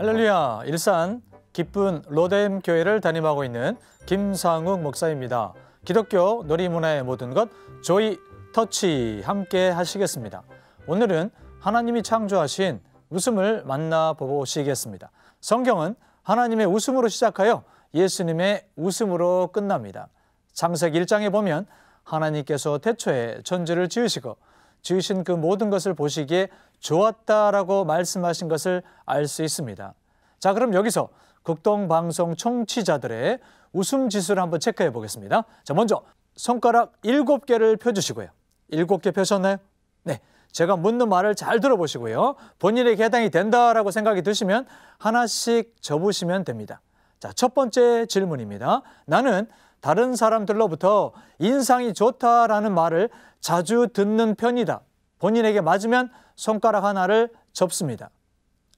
할렐루야 일산 기쁜 로뎀 교회를 담임하고 있는 김상욱 목사입니다. 기독교 놀이문화의 모든 것 조이 터치 함께 하시겠습니다. 오늘은 하나님이 창조하신 웃음을 만나보시겠습니다. 성경은 하나님의 웃음으로 시작하여 예수님의 웃음으로 끝납니다. 창세기 1장에 보면 하나님께서 태초에 천지를 지으시고 지으신 그 모든 것을 보시기에 좋았다라고 말씀하신 것을 알 수 있습니다. 자, 그럼 여기서 극동방송 청취자들의 웃음 지수를 한번 체크해 보겠습니다. 자, 먼저 손가락 일곱 개를 펴주시고요. 일곱 개 펴셨나요? 네. 제가 묻는 말을 잘 들어보시고요. 본인에게 해당이 된다라고 생각이 드시면 하나씩 접으시면 됩니다. 자, 첫 번째 질문입니다. 나는 다른 사람들로부터 인상이 좋다라는 말을 자주 듣는 편이다. 본인에게 맞으면 손가락 하나를 접습니다.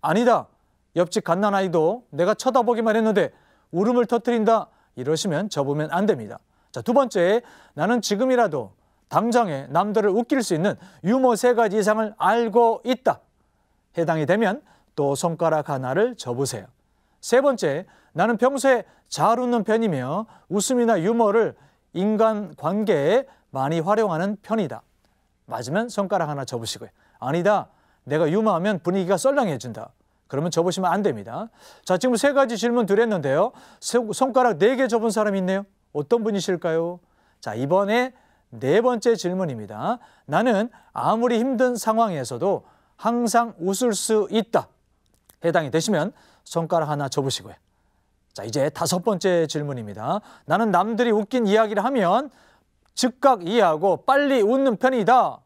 아니다. 옆집 갓난아이도 내가 쳐다보기만 했는데 울음을 터뜨린다. 이러시면 접으면 안 됩니다. 자, 두 번째, 나는 지금이라도 당장에 남들을 웃길 수 있는 유머 세 가지 이상을 알고 있다. 해당이 되면 또 손가락 하나를 접으세요. 세 번째, 나는 평소에 잘 웃는 편이며 웃음이나 유머를 인간 관계에 많이 활용하는 편이다. 맞으면 손가락 하나 접으시고요. 아니다. 내가 유머하면 분위기가 썰렁해진다. 그러면 접으시면 안 됩니다. 자, 지금 세 가지 질문 드렸는데요. 손가락 네 개 접은 사람 있네요. 어떤 분이실까요? 자, 이번에 네 번째 질문입니다. 나는 아무리 힘든 상황에서도 항상 웃을 수 있다. 해당이 되시면 손가락 하나 접으시고요. 자, 이제 다섯 번째 질문입니다. 나는 남들이 웃긴 이야기를 하면 즉각 이해하고 빨리 웃는 편이다.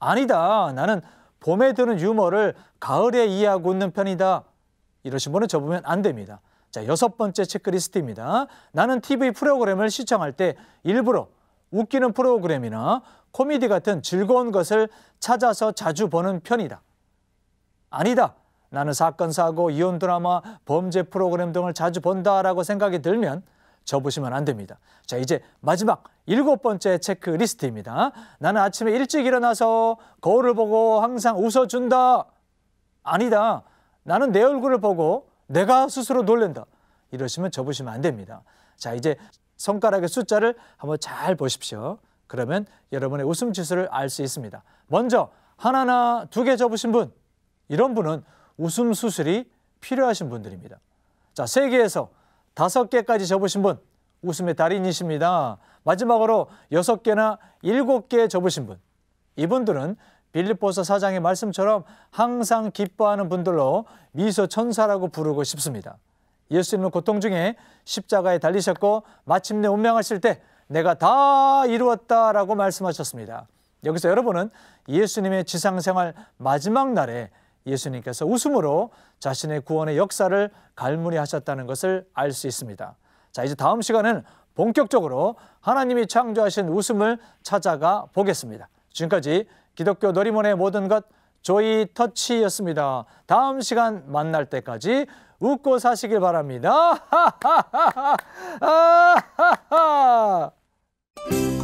아니다. 나는 봄에 드는 유머를 가을에 이해하고 웃는 편이다. 이러신 분은 접으면 안 됩니다. 자, 여섯 번째 체크리스트입니다. 나는 TV 프로그램을 시청할 때 일부러 웃기는 프로그램이나 코미디 같은 즐거운 것을 찾아서 자주 보는 편이다. 아니다. 나는 사건, 사고, 이혼 드라마, 범죄 프로그램 등을 자주 본다라고 생각이 들면 접으시면 안 됩니다. 자, 이제 마지막 일곱 번째 체크리스트입니다. 나는 아침에 일찍 일어나서 거울을 보고 항상 웃어준다. 아니다. 나는 내 얼굴을 보고 내가 스스로 놀랜다. 이러시면 접으시면 안 됩니다. 자, 이제 손가락의 숫자를 한번 잘 보십시오. 그러면 여러분의 웃음 지수를 알 수 있습니다. 먼저 하나나 두 개 접으신 분, 이런 분은 웃음 수술이 필요하신 분들입니다. 자, 세 개에서 다섯 개까지 접으신 분, 웃음의 달인이십니다. 마지막으로 여섯 개나 일곱 개 접으신 분, 이분들은 빌립보서 사장의 말씀처럼 항상 기뻐하는 분들로 미소 천사라고 부르고 싶습니다. 예수님은 고통 중에 십자가에 달리셨고 마침내 운명하실 때 내가 다 이루었다라고 말씀하셨습니다. 여기서 여러분은 예수님의 지상생활 마지막 날에 예수님께서 웃음으로 자신의 구원의 역사를 갈무리하셨다는 것을 알 수 있습니다. 자, 이제 다음 시간은 본격적으로 하나님이 창조하신 웃음을 찾아가 보겠습니다. 지금까지 기독교 놀이문의 모든 것 조이 터치였습니다. 다음 시간 만날 때까지 웃고 사시길 바랍니다.